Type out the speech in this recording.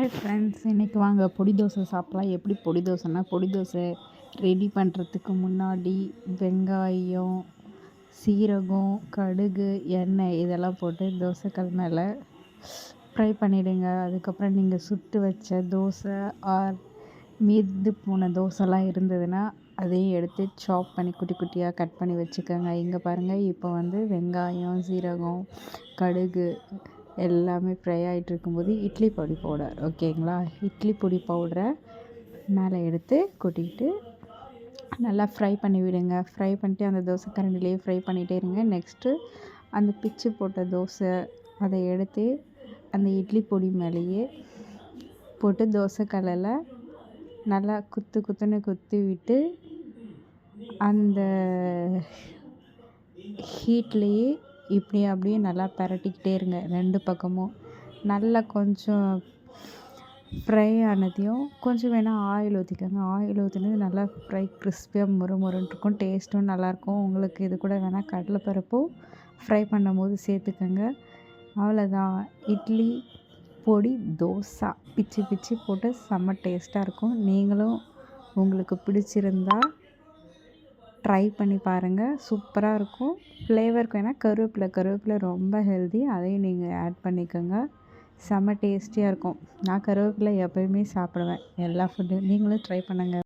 Hi friends இன்றைக்கி வாங்க. பொடி தோசை சாப்பிட்லாம். எப்படி பொடி தோசைன்னா பொடி தோசை ரெடி பண்ணுறதுக்கு முன்னாடி வெங்காயம் சீரகம் கடுகு எண்ணெய் இதெல்லாம் போட்டு தோசைக்கல் மேலே ஃப்ரை பண்ணிவிடுங்க அதுக்கப்புறம் நீங்கள் சுட்டு வச்ச தோசை ஆர் மீந்து போன தோசைலாம் இருந்ததுன்னா அதையும் எடுத்து சாப் பண்ணி குட்டி குட்டியாக கட் பண்ணி வச்சுக்கோங்க. இங்கே பாருங்கள் இப்போ வந்து வெங்காயம் சீரகம் கடுகு எல்லாமே ஃப்ரை ஆகிட்டு இருக்கும்போது இட்லி பொடி பவுடர் ஓகேங்களா? இட்லி பொடி பவுடரை மேலே எடுத்து கொட்டிக்கிட்டு நல்லா ஃப்ரை பண்ணி விடுங்க. ஃப்ரை பண்ணிட்டு அந்த தோசை கரண்டிலேயே ஃப்ரை பண்ணிகிட்டே இருங்க. நெக்ஸ்ட்டு அந்த பிச்சு போட்ட தோசை அதை எடுத்து அந்த இட்லி பொடி மேலேயே போட்டு தோசை கல்லில் நல்லா குத்து குத்துன்னு குத்தி விட்டு அந்த ஹீட்லேயே இப்படி அப்படியே நல்லா பரட்டிக்கிட்டே இருங்க ரெண்டு பக்கமும். நல்லா கொஞ்சம் ஃப்ரை ஆனதையும் கொஞ்சம் வேணால் ஆயில் ஊற்றிக்கோங்க ஆயில் ஊற்றினது நல்லா ஃப்ரை கிறிஸ்பியாக மொறு மொறுன்னு இருக்கும். டேஸ்ட்டும் நல்லாயிருக்கும் உங்களுக்கு இது கூட வேணால் கடலைப்பருப்பும் ஃப்ரை பண்ணும்போது சேர்த்துக்கோங்க. அவ்வளோதான் இட்லி பொடி தோசை. பிச்சு பிச்சு போட்டு செம்ம டேஸ்ட்டாக இருக்கும். நீங்களும் உங்களுக்கு பிடிச்சிருந்தா ட்ரை பண்ணி பாருங்கள் சூப்பராக இருக்கும். ஃப்ளேவருக்கு வேணால் கருவேப்பிலை கருவேப்பிலை ரொம்ப ஹெல்தி அதையும் நீங்கள் ஆட் பண்ணிக்கோங்க. செம்ம டேஸ்டியாக இருக்கும். நான் கருவேப்பிலை எப்போயுமே சாப்பிடுவேன். எல்லா ஃபுட்டும் நீங்களும் ட்ரை பண்ணுங்கள்